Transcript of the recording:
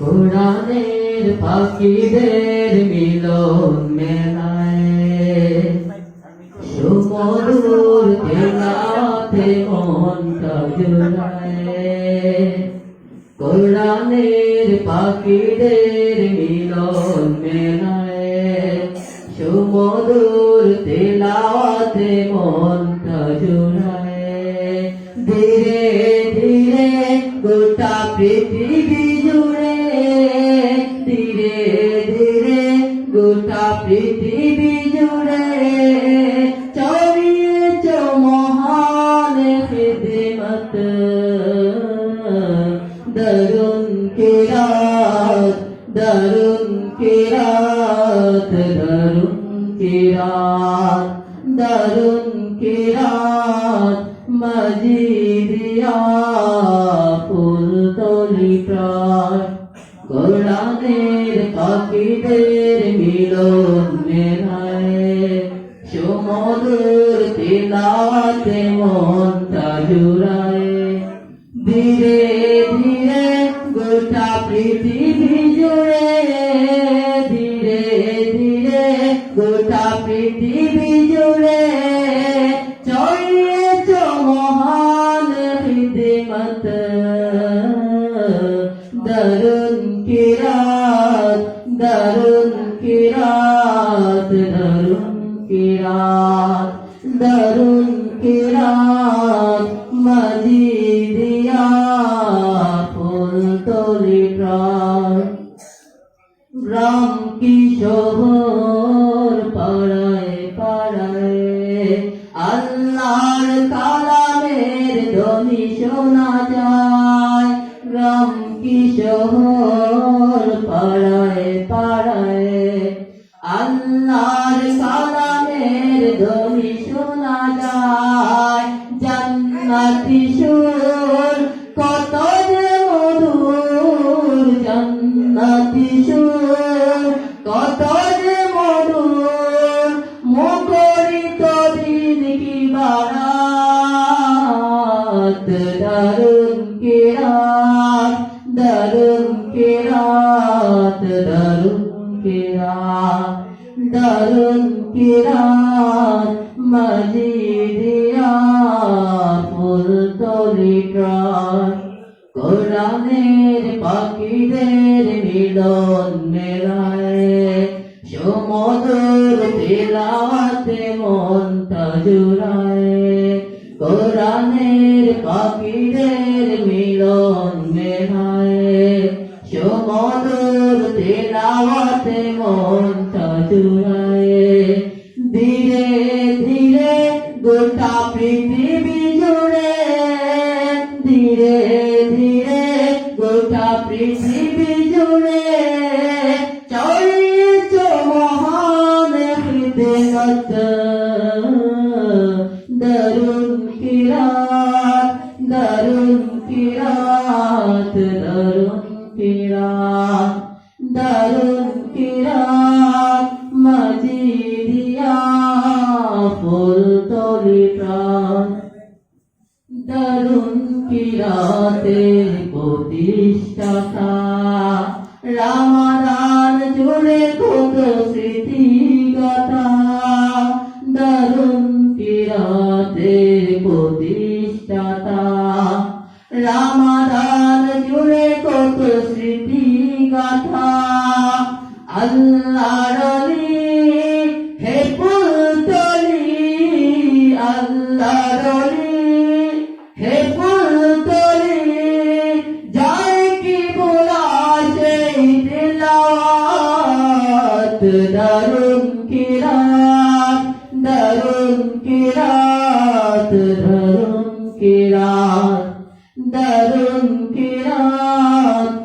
কোরআনের পাখিদের মিলন মেলায় সুমধুর তেলাতে মনটা জুড়ায়। কোরআনের পাখিদের মিলন মেলায় সুমধুর তেলাতে মনটা ধীরে ধীরে গোটা পৃথিবী গোটা পৃথিবী জুড়ে চরিয়েছ মহান খিদমত দরুন কিরাত দরুন কিরাত দরুন কিরাত দরুন কিরাত মজিদিয়া কোরআনের পাখিদের মিলন মেলায়। সুমধুর তিলাওয়াতে মনটা জুড়ায় ধীরে ধীরে গোটা পৃথিবী জুড়ে, ধীরে ধীরে গোটা পৃথিবী জুড়ে চড়িয়েছ মহান খিদমত দরুন কিরাত দরুন কিরাত রাম কিশোর পাড়ায় পাড়ায় আল্লাহর কালামের জান্নাতি সুর, কত যে মধুর জান্নাতি সুর, কত যে মধুর মুখরিত দিন কি বারাত দারুণ কিরাত দারুণ কিরাত। মজিদিয়া ফুল তলি প্রাণ কোরআনের পাখিদের মিলন মেলায় সমুদর তেলাওয়াতে মনটা জুড়ায় কোরআনের পাখিদের মিলন মেলায় সমুদর তেলাওয়াতে মনটা জুড়ায় ধীরে ধীরে গোটা পৃথিবী জুড়ে চরিত মহান হৃদয়ত দরুন কিরাত দরুন কিরাত দরুন কিরাত দরুন প্রতিষ্ঠাতা রামাদান জুড়ে কত কথা রামাদান জুড়ে কত স্মৃতি গাথা আল্লাহর দিলাত দারুণ কিরাত দারুণ কিরাত দারুণ কিরাত দারুণ কিরাত